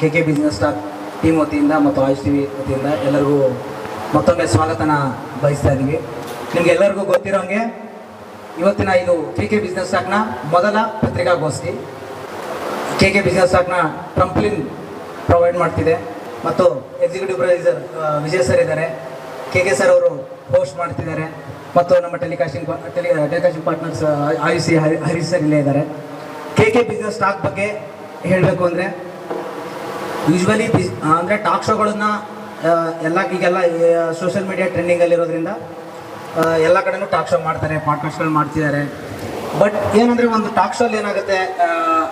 K K business stock team ವತಿಯಿಂದ ಮತ್ತು AYUSH TV ವತಿಯಿಂದ ಎಲ್ಲರಿಗೂ ಮತ್ತೊಮ್ಮೆ ಸ್ವಾಗತನ ಬಯಸ್ತಾ ಇದ್ದೀವಿ. ನಿಮ್ಗೆ ಎಲ್ಲರಿಗೂ ಗೊತ್ತಿರೋಂಗೆ ಇವತ್ತಿನ ಇದು ಕೆ ಕೆ ಬಿಸ್ನೆಸ್ ಸ್ಟಾಕ್ನ ಮೊದಲ ಪತ್ರಿಕಾಗೋಷ್ಠಿ. ಕೆ ಕೆ ಬಿಸ್ನೆಸ್ ಸ್ಟಾಕ್ನ ಟ್ರಂಪ್ಲಿನ್ ಪ್ರೊವೈಡ್ ಮಾಡ್ತಿದೆ ಮತ್ತು ಎಕ್ಸಿಕ್ಯೂಟಿವ್ ಪ್ರೊಡ್ಯೂಸರ್ ವಿಜಯ್ ಸರ್ ಇದ್ದಾರೆ. ಕೆ ಕೆ ಸರ್ ಅವರು ಹೋಸ್ಟ್ ಮಾಡ್ತಿದ್ದಾರೆ ಮತ್ತು ನಮ್ಮ telecasting tele telecasting partners Ayushi Hari, Harish sir ಇಲ್ಲೇ ಇದ್ದಾರೆ. ಕೆ ಕೆ ಬಿಸ್ನೆಸ್ ಸ್ಟಾಕ್ ಬಗ್ಗೆ ಹೇಳಬೇಕು ಅಂದರೆ ಯೂಶ್ವಲಿ ಅಂದರೆ ಟಾಕ್ ಶೋಗಳನ್ನ ಎಲ್ಲ ಈಗೆಲ್ಲ ಸೋಷಿಯಲ್ ಮೀಡಿಯಾ ಟ್ರೆಂಡಿಂಗಲ್ಲಿರೋದ್ರಿಂದ ಎಲ್ಲ ಕಡೆನೂ ಟಾಕ್ ಶೋ ಮಾಡ್ತಾರೆ ಪಾಡ್ಕಾಸ್ಟ್ಗಳು ಮಾಡ್ತಿದ್ದಾರೆ. ಬಟ್ ಏನಂದರೆ ಒಂದು ಟಾಕ್ ಶೋಲ್ಲಿ ಏನಾಗುತ್ತೆ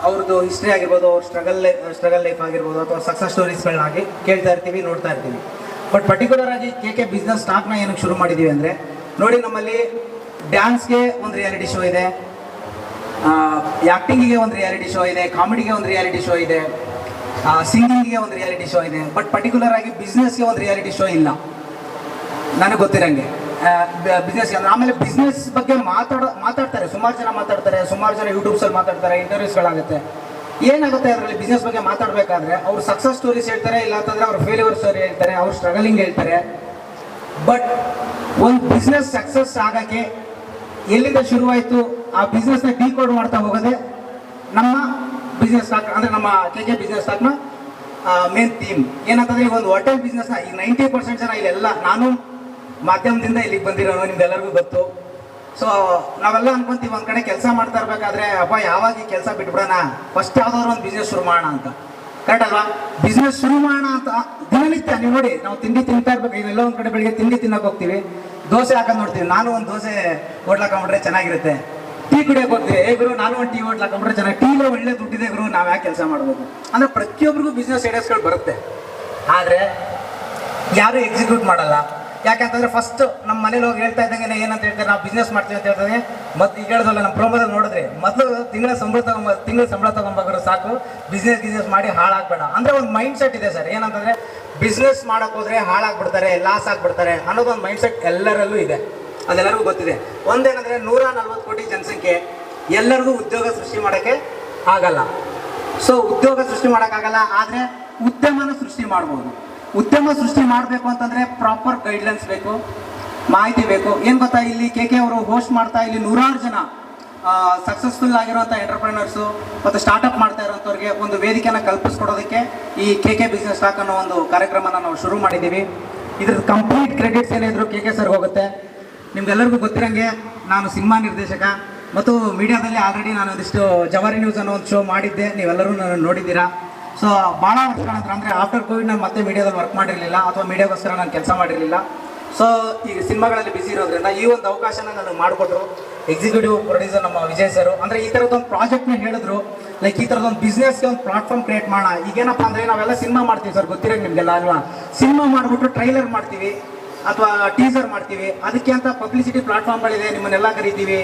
ಅವ್ರದ್ದು ಹಿಸ್ಟ್ರಿ ಆಗಿರ್ಬೋದು, ಅವ್ರ ಸ್ಟ್ರಗಲ್ ಸ್ಟ್ರಗಲ್ ಲೈಫ್ ಆಗಿರ್ಬೋದು, ಅಥವಾ ಸಕ್ಸಸ್ ಸ್ಟೋರೀಸ್ಗಳನ್ನಾಗಿ ಕೇಳ್ತಾ ಇರ್ತೀವಿ, ನೋಡ್ತಾ ಇರ್ತೀವಿ. ಬಟ್ ಪರ್ಟಿಕ್ಯುಲರ್ ಆಗಿ ಕೆ ಕೆ ಬಿಸ್ನೆಸ್ ಸ್ಟಾಕ್ನ ಏನಕ್ಕೆ ಶುರು ಮಾಡಿದ್ದೀವಿ ಅಂದರೆ, ನೋಡಿ ನಮ್ಮಲ್ಲಿ ಡ್ಯಾನ್ಸ್ಗೆ ಒಂದು ರಿಯಾಲಿಟಿ ಶೋ ಇದೆ ಆ್ಯಕ್ಟಿಂಗಿಗೆ ಒಂದು ರಿಯಾಲಿಟಿ ಶೋ ಇದೆ ಕಾಮಿಡಿಗೆ ಒಂದು ರಿಯಾಲಿಟಿ ಶೋ ಇದೆ. ಸಿಂಗಿಂಗಿಗೆ ಒಂದು ರಿಯಾಲಿಟಿ ಶೋ ಇದೆ ಬಟ್ ಪರ್ಟಿಕ್ಯುಲರ್ ಆಗಿ ಬಿಸ್ನೆಸ್ಗೆ ಒಂದು ರಿಯಾಲಿಟಿ ಶೋ ಇಲ್ಲ. ನನಗೆ ಗೊತ್ತಿರಂಗೆ. ಬಿಸ್ನೆಸ್ ಆಮೇಲೆ ಬಿಸ್ನೆಸ್ ಬಗ್ಗೆ ಮಾತಾಡೋ, ಮಾತಾಡ್ತಾರೆ, ಸುಮಾರು ಜನ ಮಾತಾಡ್ತಾರೆ, ಸುಮಾರು ಜನ ಯೂಟ್ಯೂಬ್ಸಲ್ಲಿ ಮಾತಾಡ್ತಾರೆ ಇಂಟರ್ವ್ಯೂಸ್ಗಳಾಗುತ್ತೆ ಏನಾಗುತ್ತೆ ಅದರಲ್ಲಿ ಬಿಸ್ನೆಸ್ ಬಗ್ಗೆ ಮಾತಾಡಬೇಕಾದ್ರೆ, ಅವ್ರು ಸಕ್ಸಸ್ ಸ್ಟೋರೀಸ್ ಹೇಳ್ತಾರೆ ಇಲ್ಲ ಅಂತಂದ್ರೆ ಅವ್ರ ಫೇಲ್ಯೂರ್ ಸ್ಟೋರಿ ಹೇಳ್ತಾರೆ, ಅವ್ರು ಸ್ಟ್ರಗಲಿಂಗ್ ಹೇಳ್ತಾರೆ. ಬಟ್ ಒಂದು ಬಿಸ್ನೆಸ್ ಸಕ್ಸಸ್ ಆಗೋಕ್ಕೆ ಎಲ್ಲಿಂದ ಶುರುವಾಯಿತು, ಆ ಬಿಸ್ನೆಸ್ನ ಡೀಕೋಡ್ ಮಾಡ್ತಾ ಹೋಗೋದೇ ನಮ್ಮ ಬಿಸ್ನೆಸ್ ಸ್ಟಾಕ್ ಅಂದರೆ ನಮ್ಮ ಕೆ ಕೆ ಬಿಸ್ನೆಸ್ ಸ್ಟಾಕ್ನ ಮೇನ್ ಥೀಮ್ ಏನಂತಂದ್ರೆ ಈಗ ಒಂದು ಹೋಟೆಲ್ ಬಿಸ್ನೆಸ್ನ ಈಗ ನೈಂಟಿ ಪರ್ಸೆಂಟ್ ಜನ ಇಲ್ಲೆಲ್ಲ, ನಾನು ಮಾಧ್ಯಮದಿಂದ ಇಲ್ಲಿಗೆ ಬಂದಿರೋನು ನಿಮ್ಗೆಲ್ಲರಿಗೂ ಗೊತ್ತು. ಸೊ ನಾವೆಲ್ಲ ಅನ್ಕೊಂತೀವಿ, ಒಂದು ಕಡೆ ಕೆಲಸ ಮಾಡ್ತಾ ಇರ್ಬೇಕಾದ್ರೆ ಅಪ್ಪ ಯಾವಾಗ ಈ ಕೆಲಸ ಬಿಟ್ಬಿಡೋಣ? ಫಸ್ಟ್ ಯಾವ್ದಾದ್ರು ಒಂದು ಬಿಸ್ನೆಸ್ ಶುರು ಮಾಡೋಣ ಅಂತ. ಕರೆಕ್ಟ್ ಅಲ್ವಾ? ಬಿಸ್ನೆಸ್ ಶುರು ಮಾಡೋಣ ಅಂತ ದಿನನಿತ್ಯ, ನೀವು ನೋಡಿ, ನಾವು ತಿಂಡಿ ತಿಂತಾ ಇರ್ಬೇಕು ಎಲ್ಲ ಒಂದು ಕಡೆ ಬೆಳಿಗ್ಗೆ ತಿಂಡಿ ತಿನ್ನಕ್ಕೆ ಹೋಗ್ತೀವಿ. ದೋಸೆ ಹಾಕೊಂಡು ನೋಡ್ತೀವಿ. ನಾನು ಒಂದು ದೋಸೆ ಹೋಟ್ಲಾಕೊಂಡ್ರೆ ಚೆನ್ನಾಗಿರುತ್ತೆ. ಟೀ ಕುಡಿಯೋಕೆ ಏ ಗುರು, ನಾನು ಒಂದು ಟೀ ಹೋಟ್ಲಾಕೊಂಡ್ರೆ ಚೆನ್ನಾಗಿ ಟೀಲೇ ಒಳ್ಳೆ ದುಡ್ಡಿದೆ ಗುರು, ನಾವು ಯಾಕೆ ಕೆಲಸ ಮಾಡಬೇಕು? ಅಂದರೆ ಪ್ರತಿಯೊಬ್ಬರಿಗೂ ಬಿಸ್ನೆಸ್ ಐಡಿಯಾಸ್ಗಳು ಬರುತ್ತೆ. ಆದರೆ ಯಾರು ಎಕ್ಸಿಕ್ಯೂಟ್ ಮಾಡಲ್ಲ. ಯಾಕಂತಂದ್ರೆ ಫಸ್ಟ್ ನಮ್ಮ ಮನೇಲಿ ಹೋಗಿ ಹೇಳ್ತಾ ಇದ್ದಂಗೆ ಏನಂತ ಹೇಳ್ತಾರೆ, ನಾವು ಬಿಸ್ನೆಸ್ ಮಾಡ್ತೀವಿ ಅಂತ ಹೇಳ್ತಾರೆ ಮತ್ತೆ ಈಗ ಹೇಳ್ದಲ್ಲ ನಮ್ಮ ಪ್ರೋಮೋದಲ್ಲಿ ನೋಡಿದ್ರೆ, ಮೊದಲು ತಿಂಗಳ ಸಂಬಳ ತಗೊಂಬ, ತಿಂಗಳ ಸಂಬಳ ತಗೊಂಬಾಗ್ರು ಸಾಕು. ಬಿಸ್ನೆಸ್ ಗಿಸ್ನೆಸ್ ಮಾಡಿ ಹಾಳಾಗ್ಬೇಡ. ಅಂದ್ರೆ ಒಂದು ಮೈಂಡ್ ಸೆಟ್ ಇದೆ ಸರ್. ಏನಂತಂದ್ರೆ ಬಿಸ್ನೆಸ್ ಮಾಡೋಕ್ಕೋದ್ರೆ ಹಾಳಾಗ್ಬಿಡ್ತಾರೆ ಲಾಸ್ ಆಗ್ಬಿಡ್ತಾರೆ ಅನ್ನೋದೊಂದು ಮೈಂಡ್ ಸೆಟ್ ಎಲ್ಲರಲ್ಲೂ ಇದೆ. ಅದೆಲ್ಲರಿಗೂ ಗೊತ್ತಿದೆ. ಒಂದೇನಂದ್ರೆ ನೂರ ನಲ್ವತ್ತು ಕೋಟಿ ಜನಸಂಖ್ಯೆ ಎಲ್ಲರಿಗೂ ಉದ್ಯೋಗ ಸೃಷ್ಟಿ ಮಾಡೋಕ್ಕೆ ಆಗಲ್ಲ. ಸೊ ಉದ್ಯೋಗ ಸೃಷ್ಟಿ ಮಾಡೋಕ್ಕಾಗಲ್ಲ ಆದರೆ ಉದ್ಯಮನ ಸೃಷ್ಟಿ ಮಾಡ್ಬೋದು. ಉದ್ಯಮ ಸೃಷ್ಟಿ ಮಾಡಬೇಕು ಅಂತಂದ್ರೆ ಪ್ರಾಪರ್ ಗೈಡ್ಲೈನ್ಸ್ ಬೇಕು, ಮಾಹಿತಿ ಬೇಕು. ಏನು ಗೊತ್ತಾ, ಇಲ್ಲಿ ಕೆ ಕೆ ಅವರು ಹೋಸ್ಟ್ ಮಾಡ್ತಾ, ಇಲ್ಲಿ ನೂರಾರು ಜನ ಸಕ್ಸಸ್ಫುಲ್ ಆಗಿರುವಂಥ ಎಂಟರ್ಪ್ರಿನರ್ಸು ಮತ್ತು ಸ್ಟಾರ್ಟಪ್ ಮಾಡ್ತಾ ಇರೋಂಥವ್ರಿಗೆ ಒಂದು ವೇದಿಕೆಯನ್ನು ಕಲ್ಪಿಸ್ಕೊಡೋದಕ್ಕೆ ಈ ಕೆ ಕೆ ಬಿಸ್ನೆಸ್ ಸ್ಟಾಕ್ ಅನ್ನೋ ಒಂದು ಕಾರ್ಯಕ್ರಮನ ನಾವು ಶುರು ಮಾಡಿದ್ದೀವಿ. ಇದ್ರದ್ದು ಕಂಪ್ಲೀಟ್ ಕ್ರೆಡಿಟ್ಸ್ ಏನಿದ್ರು ಕೆ ಕೆ ಸರ್ ಹೋಗುತ್ತೆ. ನಿಮ್ಗೆಲ್ಲರಿಗೂ ಗೊತ್ತಿರಂಗೆ, ನಾನು ಸಿನಿಮಾ ನಿರ್ದೇಶಕ. ಮತ್ತು ಮೀಡಿಯಾದಲ್ಲಿ ಆಲ್ರೆಡಿ ನಾನು ಒಂದಿಷ್ಟು ಜವಾರಿ ನ್ಯೂಸ್ ಅನ್ನೋ ಒಂದು ಶೋ ಮಾಡಿದ್ದೆ. ನೀವೆಲ್ಲರೂ ನಾನು ನೋಡಿದ್ದೀರಾ? ಸೊ ಭಾಳ ವರ್ಷಗಳ ಅಂದರೆ ಆಫ್ಟರ್ ಕೋವಿಡ್ ನಾನು ಮತ್ತೆ ಮೀಡಿಯಾದಲ್ಲಿ ವರ್ಕ್ ಮಾಡಿರಲಿಲ್ಲ, ಅಥವಾ ಮೀಡಿಯಾಗೋಸ್ಕರ ನಾನು ಕೆಲಸ ಮಾಡಿರಲಿಲ್ಲ. ಸೊ ಈಗ ಸಿನಿಮಾಗಳಲ್ಲಿ ಬಿಸಿ ಇರೋದ್ರಿಂದ ಈ ಒಂದು ಅವಕಾಶನ ನನಗೆ ಮಾಡಿಕೊಟ್ರು. ಎಕ್ಸಿಕ್ಯೂಟಿವ್ ಪ್ರೊಡ್ಯೂಸರ್ ನಮ್ಮ ವಿಜಯ್ ಸರ್ ಅಂದರೆ ಈ ಥರದೊಂದು ಪ್ರಾಜೆಕ್ಟ್ನ ಹೇಳಿದ್ರು. ಲೈಕ್ ಈ ಥರದೊಂದು ಬಿಸ್ನೆಸ್ಗೆ ಒಂದು ಪ್ಲಾಟ್ಫಾರ್ಮ್ ಕ್ರಿಯೇಟ್ ಮಾಡೋಣ. ಈಗೇನಪ್ಪ ಅಂದರೆ ನಾವೆಲ್ಲ ಸಿನಿಮಾ ಮಾಡ್ತೀವಿ ಸರ್ ಗೊತ್ತಿರೋ ನಿಮಗೆಲ್ಲ ಅಲ್ವಾ? ಸಿನಿಮಾ ಮಾಡಿಬಿಟ್ಟು ಟ್ರೈಲರ್ ಮಾಡ್ತೀವಿ. ಅಥವಾ ಟೀಸರ್ ಮಾಡ್ತೀವಿ. ಅದಕ್ಕೆ ಅಂತ ಪಬ್ಲಿಸಿಟಿ ಪ್ಲಾಟ್ಫಾರ್ಮ್ಗಳಿದೆ ನಿಮ್ಮನ್ನೆಲ್ಲ ಕರಿತೀವಿ.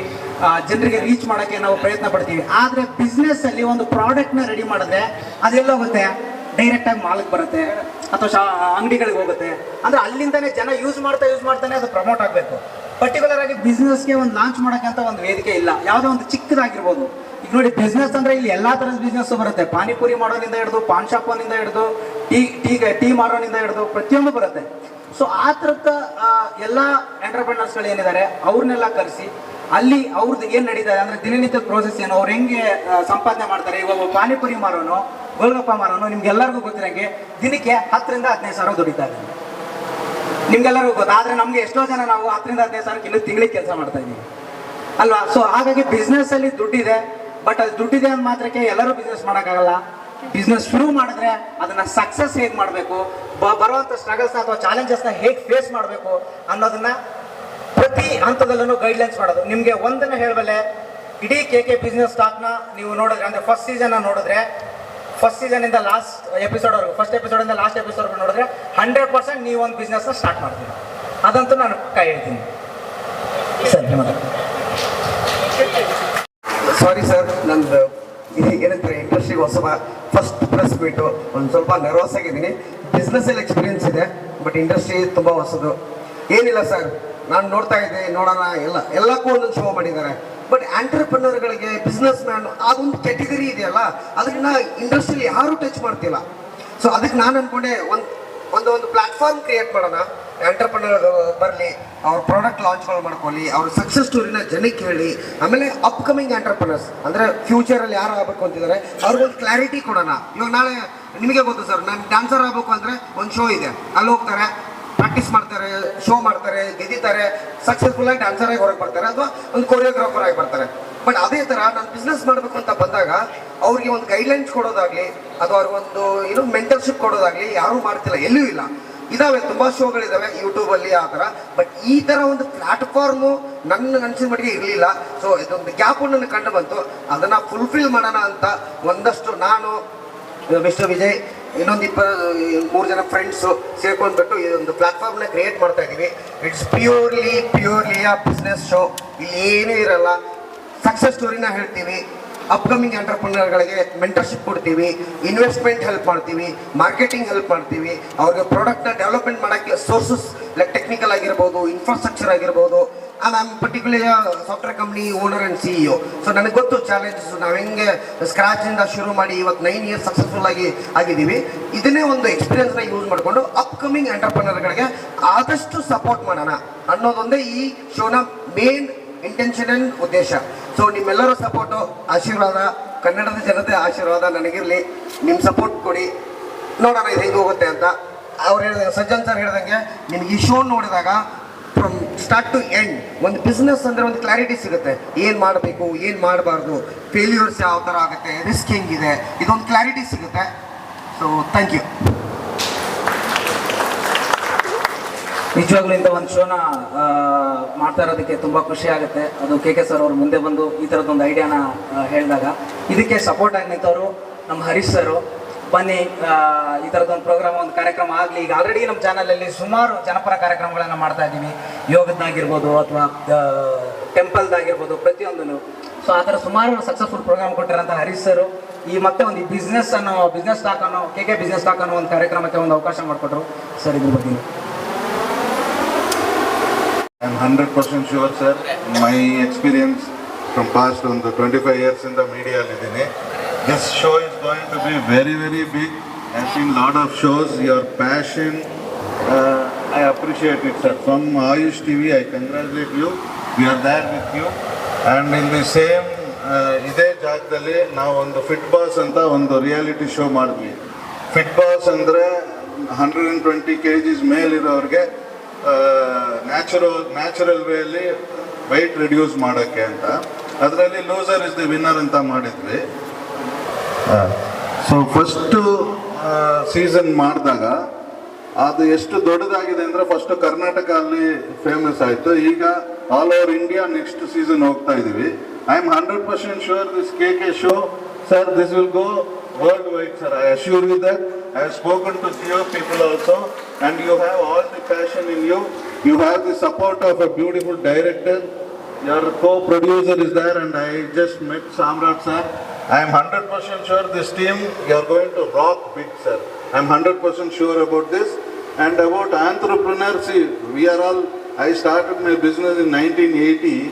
ಜನರಿಗೆ ರೀಚ್ ಮಾಡೋಕ್ಕೆ ನಾವು ಪ್ರಯತ್ನ ಪಡ್ತೀವಿ. ಆದರೆ ಬಿಸ್ನೆಸ್ಸಲ್ಲಿ ಒಂದು ಪ್ರಾಡಕ್ಟ್ನ ರೆಡಿ ಮಾಡಿದ್ರೆ ಅದೆಲ್ಲ ಹೋಗುತ್ತೆ? ಡೈರೆಕ್ಟ್ ಆಗಿ ಮಾಲಕ್ಕೆ ಬರುತ್ತೆ, ಅಥವಾ ಶಾ, ಅಂಗಡಿಗಳಿಗೆ ಹೋಗುತ್ತೆ. ಅಂದ್ರೆ ಅಲ್ಲಿಂದನೇ ಜನ ಯೂಸ್ ಮಾಡ್ತಾ ಯೂಸ್ ಮಾಡ್ತಾನೆ ಅದು ಪ್ರಮೋಟ್ ಆಗಬೇಕು. ಪರ್ಟಿಕ್ಯುಲರ್ ಆಗಿ ಬಿಸ್ನೆಸ್ಗೆ ಒಂದು ಲಾಂಚ್ ಮಾಡೋಕ್ಕೆ ಅಂತ ಒಂದು ವೇದಿಕೆ ಇಲ್ಲ. ಯಾವುದೋ ಒಂದು ಚಿಕ್ಕದಾಗಿರ್ಬೋದು. ನೋಡಿ ಬಿಸ್ನೆಸ್ ಅಂದ್ರೆ ಇಲ್ಲಿ ಎಲ್ಲಾ ತರದ ಬಿಸ್ನೆಸ್ ಬರುತ್ತೆ. ಪಾನಿಪುರಿ ಮಾಡೋನಿಂದ ಹಿಡಿದು ಪಾನ್ ಶಾಪನಿಂದ ಹಿಡಿದು, ಟೀ ಟೀ ಟೀ ಮಾರೋನಿಂದ ಹಿಡಿದು ಪ್ರತಿಯೊಂದು ಬರುತ್ತೆ. ಸೊ ಆ ಥರದ ಎಲ್ಲ ಎಂಟರ್ಪ್ರಿನರ್ಸ್ಗಳು ಏನಿದ್ದಾರೆ ಅವ್ರನ್ನೆಲ್ಲ ಕರೆಸಿ, ಅಲ್ಲಿ ಅವ್ರದ್ದು ಏನು ನಡೀತಾರೆ ಅಂದ್ರೆ ದಿನನಿತ್ಯದ ಪ್ರೋಸೆಸ್ ಏನು, ಅವ್ರು ಹೆಂಗೆ ಸಂಪಾದನೆ ಮಾಡ್ತಾರೆ, ಇವಾಗ ಪಾನಿಪುರಿ ಮಾರೋನು, ಗೋಲ್ಗಪ್ಪ ಮಾರೋನು, ನಿಮ್ಗೆಲ್ಲರಿಗೂ ಗೊತ್ತಿರಂಗೆ, ದಿನಕ್ಕೆ ಹತ್ತರಿಂದ ಹದಿನೈದು ಸಾವಿರ ದುಡಿತಾರೆ ನಿಮ್ಗೆಲ್ಲರಿಗೂ ಗೊತ್ತು? ಆದ್ರೆ ನಮ್ಗೆ ಎಷ್ಟೋ ಜನ ನಾವು ಹತ್ತರಿಂದ ಹದಿನೈದು ಸಾವಿರಕ್ಕೆ ಇನ್ನೂ ತಿಂಗಳಿಗೆ ಕೆಲಸ ಮಾಡ್ತಾ ಇದ್ದೀವಿ. ಅಲ್ವಾ? ಸೊ ಹಾಗಾಗಿ ಬಿಸ್ನೆಸ್ ಅಲ್ಲಿ ದುಡ್ಡಿದೆ ಬಟ್ ಅದು ದುಡ್ಡಿದೆ ಅಂದ ಮಾತ್ರಕ್ಕೆ ಎಲ್ಲರೂ ಬಿಸ್ನೆಸ್ ಮಾಡೋಕ್ಕಾಗಲ್ಲ. ಬಿಸ್ನೆಸ್ ಶುರು ಮಾಡಿದ್ರೆ ಅದನ್ನ ಸಕ್ಸಸ್ ಹೇಗೆ ಮಾಡಬೇಕು? ಬರುವಂಥ ಸ್ಟ್ರಗಲ್ಸ್ ಅಥವಾ ಚಾಲೆಂಜಸ್ನ ಹೇಗೆ ಫೇಸ್ ಮಾಡಬೇಕು ಅನ್ನೋದನ್ನ ಪ್ರತಿ ಹಂತದಲ್ಲೂ ಗೈಡ್ಲೈನ್ಸ್ ಮಾಡೋದು. ನಿಮಗೆ ಒಂದನ್ನ ಹೇಳಬಲ್ಲೆ, ಇಡೀ ಕೆ ಕೆ ಬಿಸ್ನೆಸ್ ಸ್ಟಾಕ್ನ ನೀವು ನೋಡಿದ್ರೆ, ಅಂದ್ರೆ ಫಸ್ಟ್ ಸೀಸನ್ ನೋಡಿದ್ರೆ ಫಸ್ಟ್ ಸೀಸನ್ ಇಂದ ಲಾಸ್ಟ್ ಎಪಿಸೋಡ್ವರೆಗೂ ಫಸ್ಟ್ ಎಪಿಸೋಡ್ ಇಂದ ಲಾಸ್ಟ್ ಎಪಿಸೋಡ್ ನೋಡಿದ್ರೆ ಹಂಡ್ರೆಡ್ ಪರ್ಸೆಂಟ್ ನೀವು ಒಂದು ಬಿಸ್ನೆಸ್ನ ಸ್ಟಾರ್ಟ್ ಮಾಡ್ತೀನಿ ಅದಂತೂ ನಾನು ಕೈ ಹೇಳ್ತೀನಿ ಸರ್ ನಿಮಗೆ ಸಾರಿ ಸರ್ ನಂದು ಇದು ಏನಂತಾರೆ ಇಂಡಸ್ಟ್ರಿಗೆ ಹೊಸ ಫಸ್ಟ್ ಪ್ರೆಸ್ ಮೀಟು ಒಂದು ಸ್ವಲ್ಪ ನರ್ವಸ್ ಆಗಿದ್ದೀನಿ. ಬಿಸ್ನೆಸ್ಸಲ್ಲಿ ಎಕ್ಸ್ಪೀರಿಯನ್ಸ್ ಇದೆ ಬಟ್ ಇಂಡಸ್ಟ್ರಿ ತುಂಬ ಹೊಸದು. ಏನಿಲ್ಲ ಸರ್ ನಾನು ನೋಡ್ತಾ ಇದ್ದೆ ನೋಡೋಣ, ಎಲ್ಲ, ಎಲ್ಲಕ್ಕೂ ಒಂದೊಂದು ಶೋ ಮಾಡಿದ್ದಾರೆ. ಬಟ್ ಆಂಟರ್ಪ್ರಿನರ್ಗಳಿಗೆ ಬಿಸ್ನೆಸ್ ಮ್ಯಾನ್ ಅದೊಂದು ಕ್ಯಾಟಗರಿ ಇದೆಯಲ್ಲ, ಅದನ್ನ ಇಂಡಸ್ಟ್ರಿಯಲ್ಲಿ ಯಾರು ಟಚ್ ಮಾಡ್ತಿಲ್ಲ. ಸೊ ಅದಕ್ಕೆ ನಾನು ಅನ್ಕೊಂಡೆ, ಒಂದು ಒಂದು ಒಂದು ಪ್ಲಾಟ್ಫಾರ್ಮ್ ಕ್ರಿಯೇಟ್ ಮಾಡೋಣ. ಎಂಟರ್ಪ್ರನರ್ ಬರಲಿ, ಅವ್ರ ಪ್ರಾಡಕ್ಟ್ ಲಾಂಚ್ಗಳು ಮಾಡ್ಕೊಳ್ಳಿ, ಅವ್ರ ಸಕ್ಸಸ್ ಸ್ಟೋರಿನ ಜನಕ್ಕೆ ಹೇಳಿ, ಆಮೇಲೆ ಅಪ್ಕಮಿಂಗ್ ಎಂಟರ್ಪ್ರನರ್ಸ್ ಅಂದರೆ ಫ್ಯೂಚರಲ್ಲಿ ಯಾರು ಆಗಬೇಕು ಅಂತಿದ್ದಾರೆ, ಅವ್ರಿಗೊಂದು ಕ್ಲಾರಿಟಿ ಕೊಡೋಣ. ಇವಾಗ ನಾಳೆ ನಿಮಗೆ ಗೊತ್ತು ಸರ್ ನಾನು ಡ್ಯಾನ್ಸರ್ ಆಗಬೇಕು ಅಂದರೆ ಒಂದು ಶೋ ಇದೆ. ಅಲ್ಲಿ ಹೋಗ್ತಾರೆ ಪ್ರಾಕ್ಟೀಸ್ ಮಾಡ್ತಾರೆ ಶೋ ಮಾಡ್ತಾರೆ ಗೆದ್ದಿತಾರೆ ಸಕ್ಸಸ್ಫುಲ್ ಆಗಿ ಡ್ಯಾನ್ಸರ್ ಆಗಿ ಹೊರಗೆ ಬರ್ತಾರೆ, ಅಥವಾ ಒಂದು ಕೊರಿಯೋಗ್ರಾಫರ್ ಆಗಿ ಬರ್ತಾರೆ. ಬಟ್ ಅದೇ ಥರ ನಾನು ಬಿಸ್ನೆಸ್ ಮಾಡಬೇಕು ಅಂತ ಬಂದಾಗ, ಅವ್ರಿಗೆ ಒಂದು ಗೈಡ್ಲೈನ್ಸ್ ಕೊಡೋದಾಗ್ಲಿ, ಅಥವಾ ಅವ್ರಿಗೊಂದು ಏನು ಮೆಂಟರ್ಶಿಪ್ ಕೊಡೋದಾಗ್ಲಿ ಯಾರೂ ಮಾಡ್ತಿಲ್ಲ, ಎಲ್ಲೂ ಇಲ್ಲ. ಇದಾವೆ, ತುಂಬಾ ಶೋಗಳಿದಾವೆ ಯೂಟ್ಯೂಬ್ ಅಲ್ಲಿ ಆ ಥರ ಬಟ್ ಈ ತರ ಒಂದು ಪ್ಲಾಟ್ಫಾರ್ಮು ನನ್ನ ಅನ್ಸಿದ ಮಟ್ಟಿಗೆ ಇರಲಿಲ್ಲ. ಸೊ ಇದೊಂದು ಗ್ಯಾಪ್ ನನಗೆ ಕಂಡು ಬಂತು. ಅದನ್ನ ಫುಲ್ಫಿಲ್ ಮಾಡೋಣ ಅಂತ ಒಂದಷ್ಟು ನಾನು ಮಿಸ್ಟರ್ ವಿಜಯ್, ಇನ್ನೊಂದು ಇಪ್ಪ ಮೂರು ಜನ ಫ್ರೆಂಡ್ಸು ಸೇರ್ಕೊಂಡ್ಬಿಟ್ಟು ಈ ಒಂದು ನ ಕ್ರಿಯೇಟ್ ಮಾಡ್ತಾ ಇದ್ದೀವಿ. ಇಟ್ಸ್ ಪ್ಯೂರ್ಲಿ ಪ್ಯೂರ್ಲಿ ಆ ಬಿಸ್ನೆಸ್ ಶೋ ಇಲ್ಲಿ ಏನೂ ಇರಲ್ಲ. ಸಕ್ಸಸ್ ಸ್ಟೋರಿನ ಹೇಳ್ತೀವಿ. ಅಪ್ಕಮಿಂಗ್ ಎಂಟರ್ಪ್ರಿನರ್ಗಳಿಗೆ ಮೆಂಟರ್ಶಿಪ್ ಕೊಡ್ತೀವಿ. ಇನ್ವೆಸ್ಟ್ಮೆಂಟ್ ಹೆಲ್ಪ್ ಮಾಡ್ತೀವಿ. ಮಾರ್ಕೆಟಿಂಗ್ ಹೆಲ್ಪ್ ಮಾಡ್ತೀವಿ. ಅವ್ರಿಗೆ ಪ್ರಾಡಕ್ಟ್ನ ಡೆವಲಪ್ಮೆಂಟ್ ಮಾಡೋಕ್ಕೆ ಸೋರ್ಸಸ್ ಲೈಕ್ ಟೆಕ್ನಿಕಲ್ ಆಗಿರ್ಬೋದು ಇನ್ಫ್ರಾಸ್ಟ್ರಕ್ಚರ್ ಆಗಿರ್ಬೋದು. ನಾನು particular software company owner and C E so ನನಗೆ ಗೊತ್ತು ಚಾಲೆಂಜಸ್ ನಾವು ಹೆಂಗೆ ಸ್ಕ್ರಾಚಿಂದ ಶುರು ಮಾಡಿ ಇವತ್ತು ನೈನ್ ಇಯರ್ಸ್ ಸಕ್ಸಸ್ಫುಲ್ ಆಗಿ ಆಗಿದ್ದೀವಿ. ಇದನ್ನೇ ಒಂದು ಎಕ್ಸ್ಪೀರಿಯನ್ಸ್ನ ಯೂಸ್ ಮಾಡಿಕೊಂಡು ಅಪ್ಕಮಿಂಗ್ ಎಂಟರ್ಪ್ರಿನರ್ಗಳಿಗೆ ಆದಷ್ಟು ಸಪೋರ್ಟ್ ಮಾಡೋಣ ಅನ್ನೋದೊಂದೇ ಈ ಶೋನ ಮೇನ್ ಇಂಟೆನ್ಷನ್ ಉದ್ದೇಶ. ಸೊ ನಿಮ್ಮೆಲ್ಲರೂ ಸಪೋರ್ಟು ಆಶೀರ್ವಾದ, ಕನ್ನಡದ ಜನತೆ ಆಶೀರ್ವಾದ ನನಗಿರಲಿ. ನಿಮ್ಮ ಸಪೋರ್ಟ್ ಕೊಡಿ. ನೋಡೋಣ ಇದು ಹೆಂಗೆ ಹೋಗುತ್ತೆ ಅಂತ. ಅವ್ರು ಹೇಳಿದ, ಸಜ್ಜನ್ ಸರ್ ಹೇಳಿದಂಗೆ, ನಿಮ್ಗೆ ಈ ಶೋ ನೋಡಿದಾಗ ಫ್ರಮ್ ಸ್ಟಾರ್ಟ್ ಟು ಎಂಡ್ ಒಂದು ಬಿಸ್ನೆಸ್ ಅಂದರೆ ಒಂದು ಕ್ಲಾರಿಟಿ ಸಿಗುತ್ತೆ. ಏನು ಮಾಡಬೇಕು, ಏನು ಮಾಡಬಾರ್ದು ಫೇಲ್ಯೂರ್ಸ್ ಯಾವ ಥರ ಆಗುತ್ತೆ ರಿಸ್ಕ್ ಹೆಂಗಿದೆ, ಇದೊಂದು ಕ್ಲಾರಿಟಿ ಸಿಗುತ್ತೆ. ಸೊ ಥ್ಯಾಂಕ್ ಯು ನಿಜವಾಗ್ಲೂ ಇಂಥ ಒಂದು ಶೋನ ಮಾಡ್ತಾ ಇರೋದಕ್ಕೆ ತುಂಬ ಖುಷಿ ಆಗುತ್ತೆ. ಅದು ಕೆ ಕೆ ಸರ್ ಅವರು ಮುಂದೆ ಬಂದು ಈ ಥರದ್ದೊಂದು ಐಡಿಯಾನ ಹೇಳಿದಾಗ. ಇದಕ್ಕೆ ಸಪೋರ್ಟ್ ಆಗಿ ನಿಂತವರು ನಮ್ಮ ಹರೀಶ್ ಸರು. ಬನ್ನಿ ಈ ಥರದ್ದೊಂದು ಪ್ರೋಗ್ರಾಮ್ ಒಂದು ಕಾರ್ಯಕ್ರಮ ಆಗಲಿ. ಈಗ ಆಲ್ರೆಡಿ ನಮ್ಮ ಚಾನಲಲ್ಲಿ ಸುಮಾರು ಜನಪರ ಕಾರ್ಯಕ್ರಮಗಳನ್ನು ಮಾಡ್ತಾ ಇದ್ದೀವಿ. ಯೋಗದ್ದಾಗಿರ್ಬೋದು ಅಥವಾ ಟೆಂಪಲ್ದಾಗಿರ್ಬೋದು ಪ್ರತಿಯೊಂದನ್ನು. ಸೊ ಆ ಥರ ಸುಮಾರು ಸಕ್ಸಸ್ಫುಲ್ ಪ್ರೋಗ್ರಾಮ್ ಕೊಟ್ಟಿರೋಂಥ ಹರೀಶ್ ಸರು. ಈ ಮತ್ತೆ ಒಂದು ಬಿಸ್ನೆಸ್ ಅನ್ನೋ ಬಿಸ್ನೆಸ್ ಸ್ಟಾಕ್ ಅನ್ನೋ, ಕೆ ಕೆ ಬಿಸ್ನೆಸ್ ಸ್ಟಾಕ್ ಅನ್ನೋ ಒಂದು ಕಾರ್ಯಕ್ರಮಕ್ಕೆ ಒಂದು ಅವಕಾಶ ಮಾಡಿಕೊಟ್ರು. ಸರ್, ಇದ್ರ ಬಗ್ಗೆ. I'm 100% sure, sir. My experience from past on the 25 years in the media, Lidini, this show is going to be very, very big. I've seen lot of shows. Your passion, uh, I appreciate it, sir. From Ayush TV, I congratulate you. We are there with you. And in the same uh, ಇದೇ ಜಾಗದಲ್ಲಿ ನಾವು ಒಂದು fit boss ಅಂತ ಒಂದು reality show ಮಾಡಿದ್ವಿ fit boss ಅಂದರೆ hundred and twenty K Gs ಮೇಲಿರೋರಿಗೆ natural natural ವೇಯಲ್ಲಿ weight reduce ಮಾಡೋಕ್ಕೆ ಅಂತ. ಅದರಲ್ಲಿ ಲೂಸರ್ ಇಸ್ ದಿ ವಿನ್ನರ್ ಅಂತ ಮಾಡಿದ್ವಿ. ಸೊ ಫಸ್ಟು ಸೀಸನ್ ಮಾಡಿದಾಗ ಅದು ಎಷ್ಟು ದೊಡ್ಡದಾಗಿದೆ ಅಂದರೆ ಫಸ್ಟ್ ಕರ್ನಾಟಕ ಅಲ್ಲಿ ಫೇಮಸ್ ಆಯಿತು. ಈಗ all over India next season ಹೋಗ್ತಾ ಇದ್ದೀವಿ I am hundred percent sure this K K show sir this will go worldwide sir I assure with that I have spoken to few people also, and you have all the passion in you. You have the support of a beautiful director. Your co-producer is there, and I just met Samrat sir. I am 100% sure this team, you are going to rock big, sir. I am 100% sure about this. And about entrepreneurship, we are all, I started my business in 1980.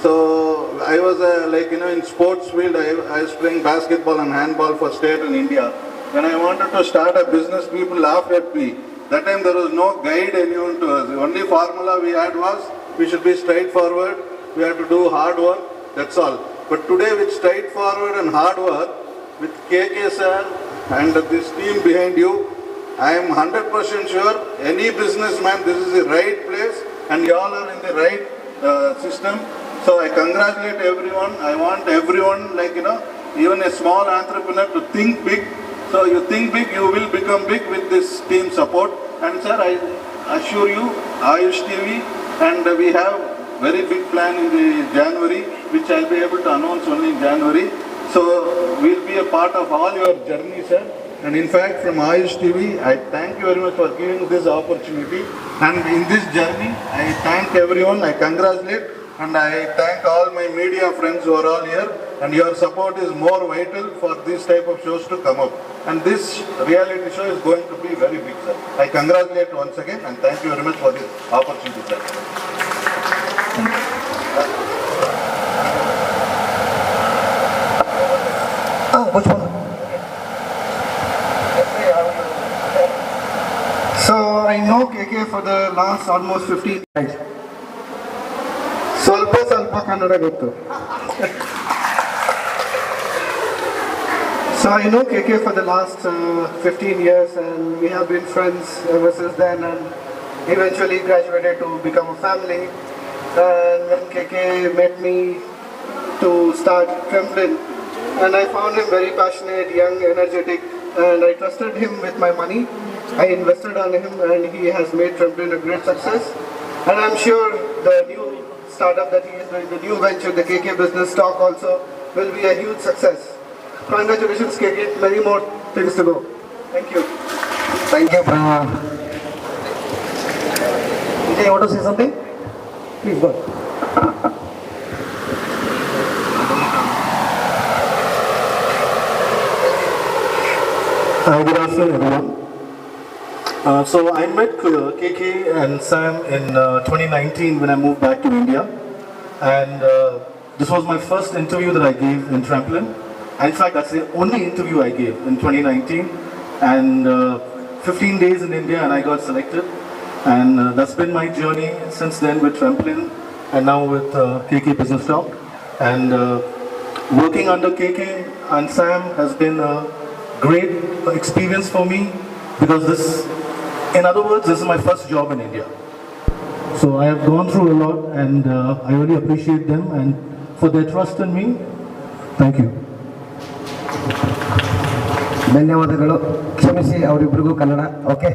So I was uh, like, you know, in sports field, I, I was playing basketball and handball for state in India. When I wanted to start a business, people laughed at me. That time there was no guide anyone to us. The only formula we had was we should be straightforward, we have to do hard work, that's all. But today with straightforward and hard work, with KK sir and this team behind you, I am 100% sure any businessman, this is the right place and you all are in the right uh, system. So I congratulate everyone. I want everyone, like, you know, even a small entrepreneur to think big. So you think big, you will become big with this team support. And sir, I assure you, Ayush TV, and we have very big plan in the January, which I'll be able to announce only in January. So we'll be a part of all your journey, sir. And in fact, from Ayush TV, I thank you very much for giving this opportunity. And in this journey, I thank everyone, I congratulate, and I thank all my media friends who are all here. And your support is more vital for this type of shows to come up. And this reality show is going to be very big, sir. I congratulate once again and thank you very much for this opportunity, sir. ಹಾಂ ಮುಚ್ಬೋದು So I know KK for the last almost 15 years. ಸ್ವಲ್ಪ ಸ್ವಲ್ಪ ಕನ್ನಡ ಗೊತ್ತು So I know KK for the last uh, 15 years and we have been friends ever since then and eventually graduated to become a family. And when KK met me to start Tremblin and I found him very passionate, young, energetic and I trusted him with my money. I invested on him and he has made Tremblin a great success. And I'm sure the new startup that he is doing, the new venture, the KK Business Stock also will be a huge success. Congratulations, KK. Many more things to go. Thank you. Thank you, Pranav. Vijay, you want to say something? Please go. Hi, good afternoon, everyone. Uh, so I met uh, KK and Sam in uh, 2019 when I moved back to India, and uh, this was my first interview that I gave in Trampoline. Tramplin. In fact, that's the only interview I gave in 2019, and uh, 15 days in India, and I got selected. And uh, that's been my journey since then with Tramplin, and now with uh, KK Business Talk. And uh, working under KK and Sam has been a great experience for me because this, in other words, this is my first job in India. So I have gone through a lot and uh, I really appreciate them and for their trust in me. Thank you. ಧನ್ಯವಾದಗಳು. ಕ್ಷಮಿಸಿ ಅವರಿಬ್ಬರಿಗೂ Kannada. Okay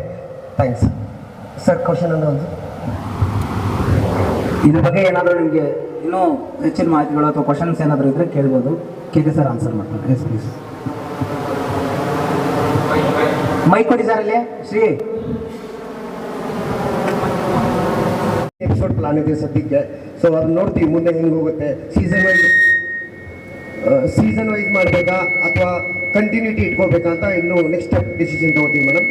thanks sir question ಅನ್ನೋ ಒಂದು ಇದ್ರ ಬಗ್ಗೆ ಏನಾದರೂ ನಿಮಗೆ ಇನ್ನೂ ಹೆಚ್ಚಿನ ಮಾಹಿತಿಗಳು ಅಥವಾ ಕ್ವಶನ್ಸ್ ಏನಾದರೂ ಇದ್ರೆ ಕೇಳ್ಬೋದು. ಕೆ ಕೆ ಸರ್ ಆನ್ಸರ್ ಮಾಡ್ತಾರೆ. ಎಸ್ ಪ್ಲೀಸ್ ಮೈಕ್ ಕೊಡಿ ಸರ್ ಅಲ್ಲಿ. ಶ್ರೀ. ಎಪಿಸೋಡ್ ಪ್ಲಾನ್ ಇದೆ ಸದ್ಯಕ್ಕೆ. ಸೊ ಅದನ್ನ ನೋಡ್ತೀವಿ. ಮುಂದೆ ಹೆಂಗೆ ಹೋಗುತ್ತೆ. ಸೀಸನ್ ವೈಸ್ ಸೀಸನ್ ವೈಸ್ ಮಾಡಬೇಕಾ ಅಥವಾ ಕಂಟಿನ್ಯೂಟಿ ಇಟ್ಕೋಬೇಕಾ ಅಂತ ಇನ್ನು ನೆಕ್ಸ್ಟ್ ಸ್ಟೆಪ್ ಡಿಸಿಷನ್ ತಗೋತೀವಿ madam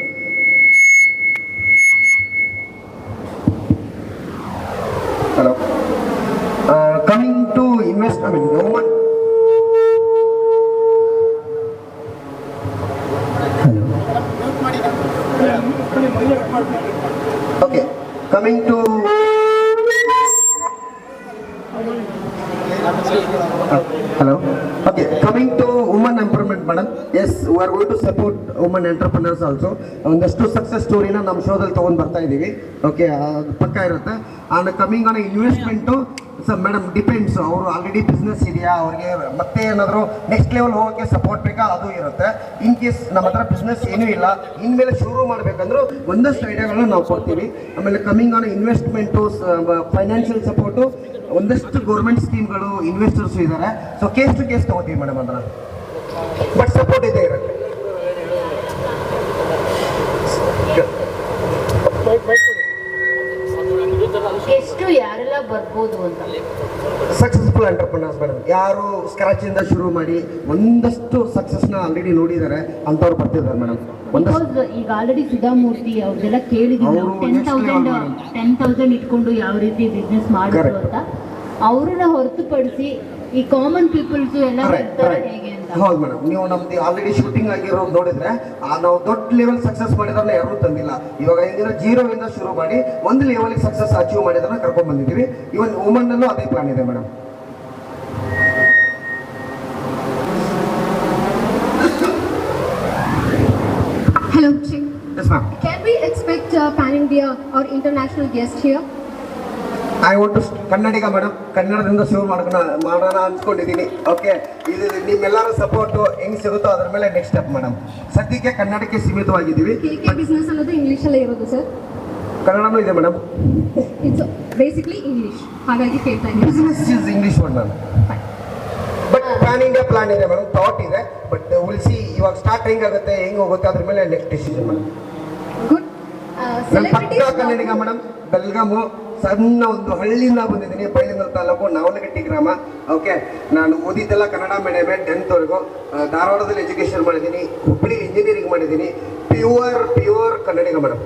hello coming to invest I mean okay coming to hello okay coming to woman empowerment madam yes we are ಗೋಯ್ to support woman entrepreneurs also ಒಂದಷ್ಟು success ಸ್ಟೋರಿನ ನಮ್ಮ ಶೋದಲ್ಲಿ ತಗೊಂಡ್ ಬರ್ತಾ ಇದ್ದೀವಿ ಓಕೆ ಪಕ್ಕಾ ಇರುತ್ತೆ. And coming on investment sir madam depends ಅವರು ಆಲ್ರೆಡಿ ಬಿಸ್ನೆಸ್ ಇದೆಯಾ? ಅವ್ರಿಗೆ ಮತ್ತೆ ಏನಾದರೂ ನೆಕ್ಸ್ಟ್ ಲೆವೆಲ್ ಹೋಗೋಕ್ಕೆ ಸಪೋರ್ಟ್ ಬೇಕಾ? ಅದು ಇರುತ್ತೆ. ಇನ್ ಕೇಸ್ ನಮ್ಮ ಹತ್ರ ಬಿಸ್ನೆಸ್ ಏನೂ ಇಲ್ಲ, ಇನ್ಮೇಲೆ ಶುರು ಮಾಡಬೇಕಂದ್ರೂ ಒಂದಷ್ಟು ಐಡಿಯಾಗಳನ್ನ ನಾವು ಕೊಡ್ತೀವಿ. ಆಮೇಲೆ coming on investment financial support ಒಂದಷ್ಟು ಗೌರ್ಮೆಂಟ್ ಸ್ಕೀಮ್ಗಳು ಇನ್ವೆಸ್ಟರ್ಸ್ ಇದ್ದಾರೆ ಸೊ ಕೇಸ್ ಟು ಕೇಸ್ ತಗೋತೀವಿ ಮೇಡಮ್ ಅಂದ್ರೆ ಬಟ್ ಸಪೋರ್ಟ್ ಇದೆ ಇರುತ್ತೆ ಎಷ್ಟು ಯಾರೆಲ್ಲ ಬರ್ಬೋದು ಅಂತ ಸಕ್ಸಸ್ಫುಲ್ ಎಂಟರ್ಪ್ರಿನರ್ಸ್ ಮೇಡಮ್ ಯಾರು ಸ್ಕ್ರಾಚ್ ಇಂದ ಶುರು ಮಾಡಿ ಒಂದಷ್ಟು ಸಕ್ಸಸ್ನ ಆಲ್ರೆಡಿ ನೋಡಿದ್ದಾರೆ ಅಂಥವ್ರು ಬರ್ತಿದ್ದಾರೆ ಮೇಡಮ್ ಬಿಕಾಸ್ ಈಗ ಆಲ್ರೆಡಿ ಸುಧಾಮೂರ್ತಿ ಅವ್ರದ್ದೆಲ್ಲ ಕೇಳಿದೀವಿ ನಾವು ಅವ್ರು ಟೆನ್ ತೌಸಂಡ್ ಟೆನ್ ತೌಸಂಡ್ ಇಟ್ಕೊಂಡು ಯಾವ ರೀತಿ ಬಿಸ್ನೆಸ್ ಮಾಡಿದ್ರು ಅಂತ ಅವ್ರನ್ನ ಹೊರತುಪಡಿಸಿ ಈ ಕಾಮನ್ ಪೀಪಲ್ಸ್ ಎಲ್ಲ ಬರ್ತಾರೆ ಹೇಗೆ ಅಂತ. ಹೌದು ಮೇಡಮ್ ನೀವು ನಮ್ದು ಆಲ್ರೆಡಿ ಶೂಟಿಂಗ್ ಆಗಿರೋದು ನೋಡಿದ್ರೆ ಆ ನಾವು ದೊಡ್ಡ ಲೆವೆಲ್ ಸಕ್ಸಸ್ ಮಾಡಿದ್ರನ್ನ ಯಾರು ತಂದಿಲ್ಲ. ಇವಾಗ ಹಿಂದಿನ ಜೀರೋ ಇಂದ ಶುರು ಮಾಡಿ ಒಂದು ಲೆವೆಲ್ಗೆ ಸಕ್ಸಸ್ ಅಚೀವ್ ಮಾಡಿದ್ರನ್ನ ಕರ್ಕೊಂಡ್ ಬಂದಿದ್ದೀವಿ. ಇವನ್ ವುಮನ್ ಅಲ್ಲೂ ಅದೇ ಪ್ಲಾನ್ ಇದೆ madam Hello, Chick. Yes, ma'am. Can we expect uh, pan-India or international guest here? I want to Kannadiga madam ಕನ್ನಡದಿಂದ ಶುರು ಮಾಡ್ಕೊಂಡು ಮಾಡೋಣ ಅನ್ಸ್ಕೊಂಡಿದ್ದೀನಿ ಓಕೆ ಇದು ನಿಮ್ಮೆಲ್ಲರ ಸಪೋರ್ಟು ಹೆಂಗ್ ಸಿಗುತ್ತೋ ಅದ್ರ ಮೇಲೆ ನೆಕ್ಸ್ಟ್ ಸ್ಟೆಪ್ ಮೇಡಮ್ ಸದ್ಯಕ್ಕೆ ಕನ್ನಡಕ್ಕೆ ಸೀಮಿತವಾಗಿದ್ದೀವಿ business ಅನ್ನೋದು ಇಂಗ್ಲೀಷಲ್ಲೇ ಇರೋದು ಸರ್ ಕನ್ನಡನೂ ಇದೆ ಮೇಡಮ್ ಇಟ್ಸ್ ಬೇಸಿಕ್ಲಿ ಇಂಗ್ಲೀಷ್ ಹಾಗಾಗಿ ಕೇಳ್ತಾ ಇದ್ದೀನಿ. Business is English word plan India plan ಇದೆ ಮೇಡಮ್. ಥಾಟ್ ಇದೆ ಬಟ್ ಉಳಿಸಿ ಇವಾಗ ಸ್ಟಾರ್ಟ್ ಹೆಂಗಾಗುತ್ತೆ ಹೆಂಗ್ ಹೋಗುತ್ತೆ ಅದ್ರ ಮೇಲೆ ನೆಕ್ಸ್ಟ್ ಡಿಸಿಷನ್ ಮೇಡಮ್. ಪಕ್ಕ ಕನ್ನಡಿಗ ಮೇಡಮ್ ಬೆಲ್ಗಾಮು ಸಣ್ಣ ಒಂದು ಹಳ್ಳಿಯಿಂದ ಬಂದಿದ್ದೀನಿ ಬೈಲಿಂಗಲ್ ತಾಲೂಕು ನಾವಲಗಟ್ಟಿ ಗ್ರಾಮ. ಓಕೆ ನಾನು ಓದಿದ್ದೆಲ್ಲ ಕನ್ನಡ ಮೀಡಿಯಮೇ ಟೆಂತ್ವರೆಗೂ ಧಾರವಾಡದಲ್ಲಿ ಎಜುಕೇಶನ್ ಮಾಡಿದ್ದೀನಿ ಹುಬ್ಬಳ್ಳಿ ಇಂಜಿನಿಯರಿಂಗ್ ಮಾಡಿದ್ದೀನಿ. Pure pure Kannadiga madam.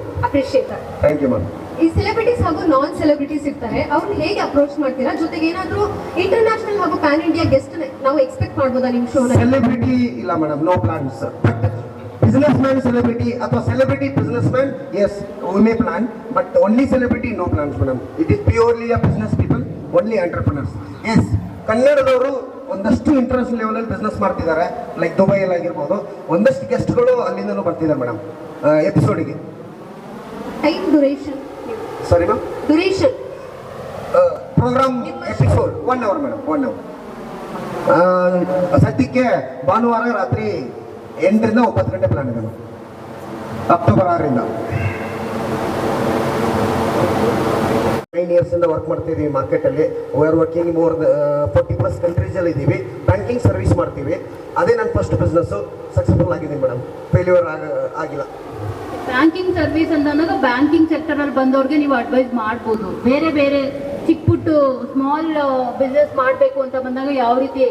Thank you ma'am ಈ ಸೆಲೆಬ್ರಿಟೀಸ್ ಹಾಗೂ ನಾನ್ ಸೆಲೆಬ್ರಿಟೀಸ್ ಇರ್ತಾರೆ ಅವ್ರನ್ನ ಹೇಗೆ ಅಪ್ರೋಚ್ ಮಾಡ್ತೀರಾ? ಜೊತೆಗೆ ಏನಾದರೂ ಇಂಟರ್ನ್ಯಾಷನಲ್ ಹಾಗೂ ಪ್ಯಾನ್ ಇಂಡಿಯಾ ಗೆಸ್ಟ್ ನಾವು ಎಕ್ಸ್ಪೆಕ್ಟ್ ಮಾಡ್ಬೋದಾ ನಿಮ್ಮ ಶೋ ಸೆಲೆಬ್ರಿಟಿ ಇಲ್ಲ madam no plans but business man celebrity ಅಥವಾ celebrity business man yes only plan but only celebrity no plans madam it is purely a business people only entrepreneurs yes ಕನ್ನಡದವರು ಒಂದಷ್ಟು international ಲೆವೆಲಲ್ಲಿ business ಮಾಡ್ತಿದ್ದಾರೆ like ದುಬೈಯಲ್ಲಿ ಆಗಿರ್ಬೋದು. ಒಂದಷ್ಟು ಗೆಸ್ಟ್ಗಳು ಅಲ್ಲಿಂದಲೂ ಬರ್ತಿದ್ದಾರೆ madam ಎಪಿಸೋಡಿಗೆ time duration sorry ma'am duration program episode one hour madam one hour ಸದ್ಯಕ್ಕೆ ಭಾನುವಾರ ರಾತ್ರಿ ಎಂಟರಿಂದ ಒಂಬತ್ತು ಗಂಟೆ ಪ್ಲಾನ್ ಇದೆ ಮೇಡಮ್ ಅಕ್ಟೋಬರ್ ಆರರಿಂದ. ನೈನ್ ಇಯರ್ಸಿಂದ ವರ್ಕ್ ಮಾಡ್ತಿದ್ದೀವಿ ಮಾರ್ಕೆಟಲ್ಲಿ we are working more forty plus ಕಂಟ್ರೀಸಲ್ಲಿ ಇದ್ದೀವಿ ಬ್ಯಾಂಕಿಂಗ್ ಸರ್ವಿಸ್ ಮಾಡ್ತೀವಿ. ಅದೇ ನನ್ನ ಫಸ್ಟ್ ಬಿಸ್ನೆಸ್ಸು ಸಕ್ಸಸ್ಫುಲ್ ಆಗಿದೆ ಮೇಡಮ್ ಫೇಲ್ಯೂರ್ ಆಗ ಆಗಿಲ್ಲ. ಬ್ಯಾಂಕಿಂಗ್ ಸರ್ವಿಸ್ ಅಂತ ಅನ್ನೋದು ಬ್ಯಾಂಕಿಂಗ್ ಸೆಕ್ಟರ್ ಅಲ್ಲಿ ಬಂದವ್ರಿಗೆ ನೀವು ಅಡ್ವೈಸ್ ಮಾಡ್ಬೋದು. ಬೇರೆ ಬೇರೆ ಚಿಕ್ಕ ಪುಟ್ಟು ಸ್ಮಾಲ್ ಬಿಸ್ನೆಸ್ ಮಾಡಬೇಕು ಅಂತ ಬಂದಾಗ ಯಾವ ರೀತಿ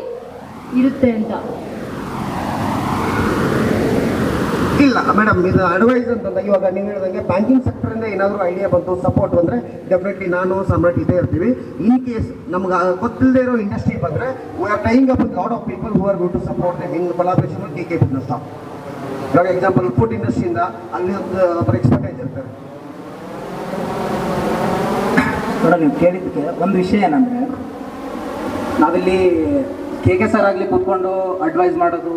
ಇರುತ್ತೆ ಅಂತ? ಇಲ್ಲ ಮೇಡಮ್ ಇದು ಅಡ್ವೈಸ್ ಅಂತಂದ ಇವಾಗ ನೀವು ಹೇಳಿದಂಗೆ ಬ್ಯಾಂಕಿಂಗ್ ಸೆಕ್ಟರಿಂದ ಏನಾದರೂ ಐಡಿಯಾ ಬಂತು ಸಪೋರ್ಟ್ ಬಂದರೆ ಡೆಫಿನೆಟ್ಲಿ ನಾನು, ಸಮ್ರಾಟ್ ಇದೇ ಇರ್ತೀವಿ. ಇನ್ ಕೇಸ್ ನಮ್ಗೆ ಗೊತ್ತಿಲ್ಲದೆ ಇರೋ ಇಂಡಸ್ಟ್ರಿ ಬಂದರೆ we are tying up lot of people who are go to support in collaboration T K business ಇವಾಗ ಎಕ್ಸಾಂಪಲ್ ಫುಡ್ ಇಂಡಸ್ಟ್ರಿಯಿಂದ ಅಲ್ಲಿ ಒಂದು ಒಬ್ಬರು ಎಕ್ಸ್ಪರ್ಟ್ ನೋಡೋಣ ನೀವು ಕೇಳಿದ್ದಕ್ಕೆ ಒಂದು ವಿಷಯ ಏನಂದರೆ, ನಾವಿಲ್ಲಿ ಕೆ ಕೆ ಸರ್ ಆಗಲಿ ಕೂತ್ಕೊಂಡು ಅಡ್ವೈಸ್ ಮಾಡೋದು,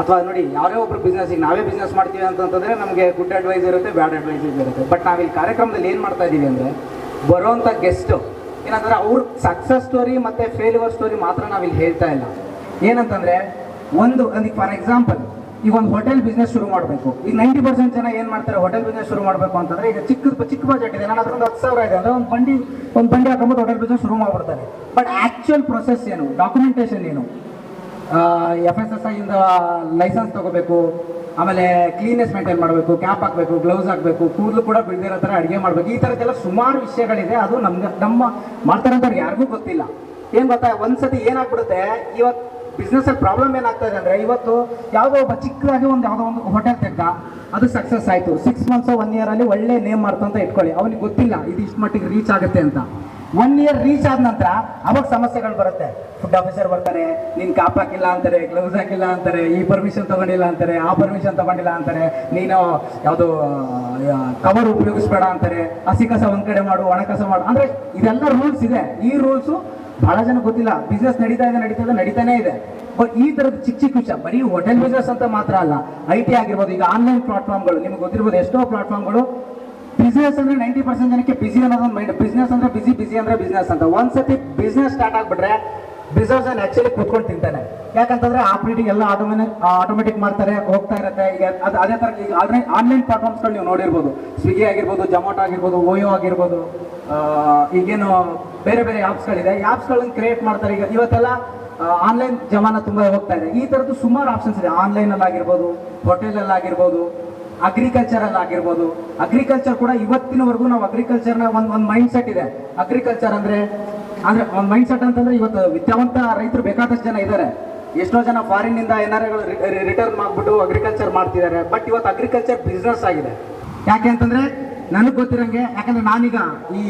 ಅಥವಾ ನೋಡಿ, ಯಾರೇ ಒಬ್ರು ಬಿಸ್ನೆಸ್ ಈಗ ನಾವೇ ಬಿಸ್ನೆಸ್ ಮಾಡ್ತೀವಿ ಅಂತಂತಂದರೆ ನಮಗೆ ಗುಡ್ ಅಡ್ವೈಸ್ ಇರುತ್ತೆ ಬ್ಯಾಡ್ ಅಡ್ವೈಸ್ ಇರುತ್ತೆ. ಬಟ್ ನಾವಿಲ್ಲಿ ಕಾರ್ಯಕ್ರಮದಲ್ಲಿ ಏನು ಮಾಡ್ತಾ ಇದ್ದೀವಿ ಅಂದರೆ ಬರೋವಂಥ ಗೆಸ್ಟು ಏನಂದರೆ ಅವ್ರ ಸಕ್ಸಸ್ ಸ್ಟೋರಿ ಮತ್ತು ಫೇಲ್ಯೂರ್ ಸ್ಟೋರಿ ಮಾತ್ರ ನಾವಿಲ್ಲಿ ಹೇಳ್ತಾ ಇಲ್ಲ. ಏನಂತಂದರೆ, ಒಂದು ಅದಕ್ಕೆ ಫಾರ್ ಎಕ್ಸಾಂಪಲ್ ಈಗ ಒಂದು ಹೋಟೆಲ್ ಬಿಸ್ನೆಸ್ ಶುರು ಮಾಡಬೇಕು. ಈಗ ನೈಂಟಿ ಪರ್ಸೆಂಟ್ ಜನ ಏನು ಮಾಡ್ತಾರೆ? ಹೋಟೆಲ್ ಬಿಸ್ನೆಸ್ ಶುರು ಮಾಡಬೇಕು ಅಂತಂದ್ರೆ ಈಗ ಚಿಕ್ಕ ಚಿಕ್ಕ ಬಜೆಟ್ ಇದೆ. ನಾನು ಹತ್ರ ಒಂದು ಹತ್ತು ಸಾವಿರ ಇದೆ ಅಂದರೆ ಒಂದು ಬಂಡಿ ಒಂದು ಬಂಡಿ ಹಾಕೊಂಬೋದು ಹೋಟೆಲ್ ಬಿಸ್ನೆಸ್ ಶುರು ಮಾಡಿಬಿಡ್ತಾರೆ. ಬಟ್ ಆ್ಯಕ್ಚುಯಲ್ ಪ್ರೊಸೆಸ್ ಏನು? ಡಾಕ್ಯುಮೆಂಟೇಷನ್ ಏನು? ಎಫ್ ಎಸ್ ಎಸ್ ಐಯಿಂದ ಲೈಸೆನ್ಸ್ ತಗೋಬೇಕು. ಆಮೇಲೆ ಕ್ಲೀನೆಸ್ ಮೇಂಟೈನ್ ಮಾಡಬೇಕು ಕ್ಯಾಪ್ ಹಾಕಬೇಕು ಗ್ಲೌಸ್ ಹಾಕಬೇಕು, ಕೂದಲು ಕೂಡ ಬಿಡದಿರೋ ಥರ ಅಡುಗೆ ಮಾಡಬೇಕು. ಈ ಥರದ್ದೆಲ್ಲ ಸುಮಾರು ವಿಷಯಗಳಿದೆ. ಅದು ನಮ್ಗೆ, ನಮ್ಮ ಮಾಡ್ತಾರಂತವ್ರಿಗೆ ಯಾರಿಗೂ ಗೊತ್ತಿಲ್ಲ. ಏನು ಗೊತ್ತಾ? ಒಂದ್ಸತಿ ಏನಾಗ್ಬಿಡುತ್ತೆ? ಇವತ್ತು ಬಿಸ್ನೆಸ್ಸಲ್ಲಿ ಪ್ರಾಬ್ಲಮ್ ಏನಾಗ್ತಾ ಇದೆ ಅಂದರೆ ಇವತ್ತು ಯಾವುದೋ ಒಬ್ಬ ಚಿಕ್ಕದಾಗಿ ಒಂದು ಯಾವುದೋ ಒಂದು ಹೋಟೆಲ್ ತೆಗ್ದ, ಅದು ಸಕ್ಸಸ್ ಆಯಿತು. ಸಿಕ್ಸ್ ಮಂತ್ಸ್ ಒನ್ ಇಯರಲ್ಲಿ ಒಳ್ಳೆ ನೇಮ್ ಮಾಡ್ತು ಅಂತ ಇಟ್ಕೊಳ್ಳಿ. ಅವನಿಗೆ ಗೊತ್ತಿಲ್ಲ, ಇದು ಇಷ್ಟು ಮಟ್ಟಿಗೆ ರೀಚ್ ಆಗುತ್ತೆ ಅಂತ. ಒನ್ ಇಯರ್ ರೀಚ್ ಆದ ನಂತರ ಅವಾಗ ಸಮಸ್ಯೆಗಳು ಬರುತ್ತೆ. ಫುಡ್ ಆಫೀಸರ್ ಬರ್ತಾರೆ, ನೀನು ಕಾಪ್ ಹಾಕಿಲ್ಲ ಅಂತಾರೆ ಗ್ಲೌಸ್ ಹಾಕಿಲ್ಲ ಅಂತಾರೆ, ಈ ಪರ್ಮಿಷನ್ ತಗೊಂಡಿಲ್ಲ ಅಂತಾರೆ, ಆ ಪರ್ಮಿಷನ್ ತಗೊಂಡಿಲ್ಲ ಅಂತಾರೆ, ನೀನು ಯಾವುದು ಕವರ್ ಉಪಯೋಗಿಸ್ಬೇಡ ಅಂತಾರೆ, ಹಸಿ ಕಸ ಒಂದ್ ಕಡೆ ಮಾಡು, ಒಣ ಕಸ ಮಾಡು. ಅಂದ್ರೆ ಇದೆಲ್ಲ ರೂಲ್ಸ್ ಇದೆ. ಈ ರೂಲ್ಸು ಬಹಳ ಜನ ಗೊತ್ತಿಲ್ಲ. ಬಿಸ್ನೆಸ್ ನಡೀತಾ ಇದೆ ನಡೀತಾ ಇದೆ, ನಡೀತಾನೆ ಇದೆ. ಬಟ್ ಈ ತರದ ಚಿಕ್ಕ ಚಿಕ್ಕ ವಿಷಯ, ಬರೀ ಹೋಟೆಲ್ ಬಿಸ್ನೆಸ್ ಅಂತ ಮಾತ್ರ ಅಲ್ಲ ಐ ಟಿ ಆಗಿರ್ಬೋದು, ಈಗ ಆನ್ಲೈನ್ ಪ್ಲಾಟ್ಫಾರ್ಮ್ಗಳು ನಿಮ್ಗೆ ಗೊತ್ತಿರ್ಬೋದು ಎಷ್ಟೋ ಪ್ಲಾಟ್ಫಾರ್ಮ್ಗಳು ಬಿಸ್ನೆಸ್ ಅಂದ್ರೆ ನೈಂಟಿ ಪರ್ಸೆಂಟ್ ಜನಕ್ಕೆ ಬಿಸಿ ಅನ್ನೋದೊಂದು ಮೈಂಡ್ ಬಿಸ್ನೆಸ್ ಅಂದ್ರೆ ಬಿಸಿ ಬಿಸಿ ಅಂದ್ರೆ ಬಿಸ್ನೆಸ್ ಅಂತ. ಒಂದ್ಸತಿ ಬಿಸ್ನೆಸ್ ಸ್ಟಾರ್ಟ್ ಆಗ್ಬಿಟ್ರೆ ಆ್ಯಕ್ಚುಲಿ ಆಕ್ಚುಲಿ ಕೂತ್ಕೊಂಡು ತಿಂತಾನೆ. ಯಾಕಂತಂದ್ರೆ ಆಪರೇಟಿಂಗ್ ಎಲ್ಲ ಆಟೋಮೆಟಿಕ್ ಆಟೋಮೆಟಿಕ್ ಮಾಡ್ತಾರೆ ಹೋಗ್ತಾ ಇರುತ್ತೆ. ಈಗ ಅದು ಅದೇ ತರ ಈಗ ಆನ್ಲೈನ್ ಆನ್ಲೈನ್ ಪ್ಲಾಟ್ಫಾರ್ಮ್ಸ್ಗಳು ನೀವು ನೋಡಿರ್ಬೋದು. ಸ್ವಿಗ್ಗಿ ಆಗಿರ್ಬೋದು ಜೊಮೊಟೊ ಆಗಿರ್ಬೋದು ಓಯೋ ಆಗಿರ್ಬೋದು ಆ, ಈಗೇನು ಬೇರೆ ಬೇರೆ ಆ್ಯಪ್ಸ್ಗಳಿದೆ ಆ್ಯಪ್ಸ್ಗಳನ್ನ ಕ್ರಿಯೇಟ್ ಮಾಡ್ತಾರೆ. ಈಗ ಇವತ್ತೆಲ್ಲ ಆನ್ಲೈನ್ ಜಮಾನ ತುಂಬಾ ಹೋಗ್ತಾ ಇದೆ. ಈ ಥರದ್ದು ಸುಮಾರು ಆಪ್ಷನ್ಸ್ ಇದೆ. ಆನ್ಲೈನಲ್ಲಿ ಆಗಿರ್ಬೋದು ಹೋಟೆಲಲ್ಲಿ ಆಗಿರ್ಬೋದು ಅಗ್ರಿಕಲ್ಚರಲ್ಲಿ ಆಗಿರ್ಬೋದು. ಅಗ್ರಿಕಲ್ಚರ್ ಕೂಡ ಇವತ್ತಿನವರೆಗೂ ನಾವು ಅಗ್ರಿಕಲ್ಚರ್ನ ಒಂದು ಒಂದು ಮೈಂಡ್ ಸೆಟ್ ಇದೆ. ಅಗ್ರಿಕಲ್ಚರ್ ಅಂದ್ರೆ ಅಂದ್ರೆ ಒಂದು ಮೈಂಡ್ ಸೆಟ್ ಅಂತಂದ್ರೆ ಇವತ್ತು ವಿದ್ಯಾವಂತ ರೈತರು ಬೇಕಾದಷ್ಟು ಜನ ಇದ್ದಾರೆ. ಎಷ್ಟೋ ಜನ ಫಾರಿನ್ ಇಂದ ಎನ್ಆರ್ಐಗಳು ರಿಟರ್ನ್ ಮಾಡ್ಬಿಟ್ಟು ಅಗ್ರಿಕಲ್ಚರ್ ಮಾಡ್ತಿದ್ದಾರೆ. ಬಟ್ ಇವತ್ತು ಅಗ್ರಿಕಲ್ಚರ್ ಬಿಸ್ನೆಸ್ ಆಗಿದೆ. ಯಾಕೆ ಅಂತಂದ್ರೆ ನನಗೆ ಗೊತ್ತಿರಂಗೆ, ಯಾಕಂದ್ರೆ ನಾನೀಗ ಈ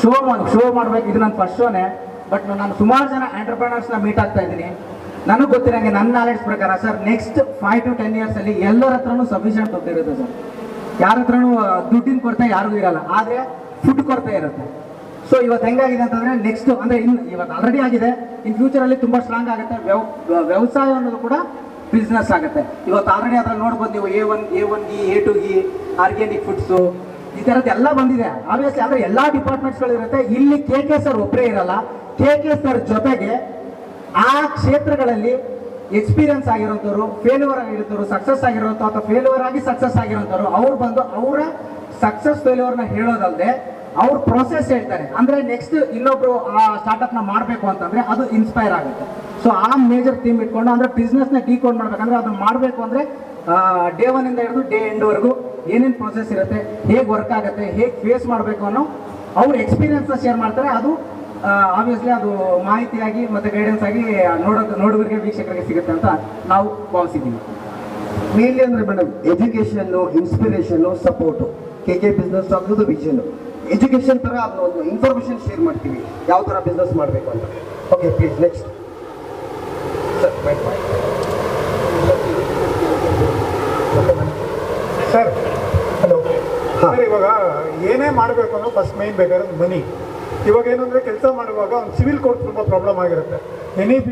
ಶೋ ಶೋ ಮಾಡ್ಬೇಕು, ಇದು ನನ್ನ ಫಸ್ಟ್ ಶೋನೇ ಬಟ್ ನಾನು ಸುಮಾರು ಜನ ಎಂಟರ್ಪ್ರಿನರ್ಸ್ನ ಮೀಟ್ ಆಗ್ತಾ ಇದ್ದೀನಿ. ನನಗೆ ಗೊತ್ತಿರಂಗೆ ನನ್ನ ನಾಲೆಡ್ಜ್ ಪ್ರಕಾರ sir next five to ten years ಅಲ್ಲಿ ಎಲ್ಲರ ಹತ್ರನು ಸಫಿಷಿಯಂಟ್ ಹೋಗ್ತಿರುತ್ತೆ ಸರ್ ಯಾರ ಹತ್ರನು, ದುಡ್ಡಿನ ಕೊರತೆ ಯಾರಿಗೂ ಇರಲ್ಲ. ಆದ್ರೆ ಫುಡ್ ಕೊರತೆ ಇರುತ್ತೆ. ಸೊ ಇವತ್ತು ಹೆಂಗಾಗಿದೆ ಅಂತಂದ್ರೆ ನೆಕ್ಸ್ಟ್ ಅಂದ್ರೆ ಇನ್ ಇವತ್ತು ಆಲ್ರೆಡಿ ಆಗಿದೆ. ಇನ್ ಫ್ಯೂಚರ್ ಅಲ್ಲಿ ತುಂಬಾ ಸ್ಟ್ರಾಂಗ್ ಆಗುತ್ತೆ. ವ್ಯವ- ವ್ಯವಸಾಯ ಅನ್ನೋದು ಕೂಡ ಬಿಸ್ನೆಸ್ ಆಗುತ್ತೆ. ಇವತ್ತು ಆಲ್ರೆಡಿ ಅದ್ರಲ್ಲಿ ನೋಡ್ಬೋದು ನೀವು ಎ ಒನ್ ಎ ಒನ್ ಗಿ ಎ ಟು ಗಿ ಆರ್ಗ್ಯಾನಿಕ್ ಫುಡ್ಸು ಈ ಥರದ್ದು ಎಲ್ಲ ಬಂದಿದೆ. ಆಬ್ವಿಯಸ್ಲಿ ಅಂದ್ರೆ ಎಲ್ಲಾ ಡಿಪಾರ್ಟ್ಮೆಂಟ್ಸ್ಗಳು ಇರುತ್ತೆ. ಇಲ್ಲಿ ಕೆ ಕೆ ಸರ್ ಒಬ್ಬರೇ ಇರಲ್ಲ. ಕೆ ಕೆ ಸರ್ ಜೊತೆಗೆ ಆ ಕ್ಷೇತ್ರಗಳಲ್ಲಿ ಎಕ್ಸ್ಪೀರಿಯನ್ಸ್ ಆಗಿರೋಂಥವ್ರು ಫೇಲ್ಯೂರ್ ಆಗಿರೋಂಥವ್ರು ಸಕ್ಸಸ್ ಆಗಿರೋಂಥ ಅಥವಾ ಫೇಲ್ಯೂರ್ ಆಗಿ ಸಕ್ಸಸ್ ಆಗಿರೋಂಥವ್ರು, ಅವ್ರು ಬಂದು ಅವರ ಸಕ್ಸಸ್ ಫೇಲ್ಯೂರ್ನ ಹೇಳೋದಲ್ಲದೆ ಅವ್ರ ಪ್ರೊಸೆಸ್ ಹೇಳ್ತಾರೆ. ಅಂದ್ರೆ ನೆಕ್ಸ್ಟ್ ಇನ್ನೊಬ್ರು ಆ ಸ್ಟಾರ್ಟ್ಅಪ್ನ ಮಾಡಬೇಕು ಅಂತಂದ್ರೆ ಅದು ಇನ್ಸ್ಪೈರ್ ಆಗುತ್ತೆ. ಸೊ ಆ ಮೇಜರ್ ಥೀಮ್ ಇಟ್ಕೊಂಡು ಅಂದ್ರೆ ಬಿಸ್ನೆಸ್ನ ಡಿಕೋಡ್ ಮಾಡ್ಬೇಕಂದ್ರೆ ಅದನ್ನ ಮಾಡಬೇಕು ಅಂದ್ರೆ ಡೇ ಒನ್ ಇಂದ ಹಿಡಿದು ಡೇ ಎಂಡ್ ವರೆಗೂ ಏನೇನು ಪ್ರೊಸೆಸ್ ಇರುತ್ತೆ, ಹೇಗೆ ವರ್ಕ್ ಆಗುತ್ತೆ, ಹೇಗೆ ಫೇಸ್ ಮಾಡಬೇಕು ಅನ್ನೋ ಅವ್ರ ಎಕ್ಸ್ಪೀರಿಯನ್ಸ್ನ ಶೇರ್ ಮಾಡ್ತಾರೆ. ಅದು ಆಬ್ವಿಯಸ್ಲಿ ಅದು ಮಾಹಿತಿಯಾಗಿ ಮತ್ತು ಗೈಡೆನ್ಸ್ ಆಗಿ ನೋಡೋದು ನೋಡೋರಿಗೆ ವೀಕ್ಷಕರಿಗೆ ಸಿಗುತ್ತೆ ಅಂತ ನಾವು ಭಾವಿಸಿದ್ದೀವಿ. ಮೇನ್ಲಿ ಅಂದರೆ madam education inspiration support K K business ಆಗೋದು ವಿಷನ್ ಎಜುಕೇಶನ್ ಥರ ಅದನ್ನ ಒಂದು ಇನ್ಫಾರ್ಮೇಶನ್ ಶೇರ್ ಮಾಡ್ತೀವಿ. ಯಾವ ತರ ಬಿಸ್ನೆಸ್ ಮಾಡಬೇಕು ಅಂತ. Okay please next sir hello sir ಇವಾಗ ಏನೇ ಮಾಡಬೇಕು ಅನ್ನೋ ಫಸ್ಟ್ ಮೇನ್ ಬೇಕಾದ್ರೆ ಮನಿ ಇವಾಗ ಏನಂದ್ರೆ ಕೆಲಸ ಮಾಡುವಾಗ ಒಂದು ಸಿವಿಲ್ ಕೋರ್ಟ್ ತುಂಬ ಪ್ರಾಬ್ಲಮ್ ಆಗಿರುತ್ತೆ. ಎನಿ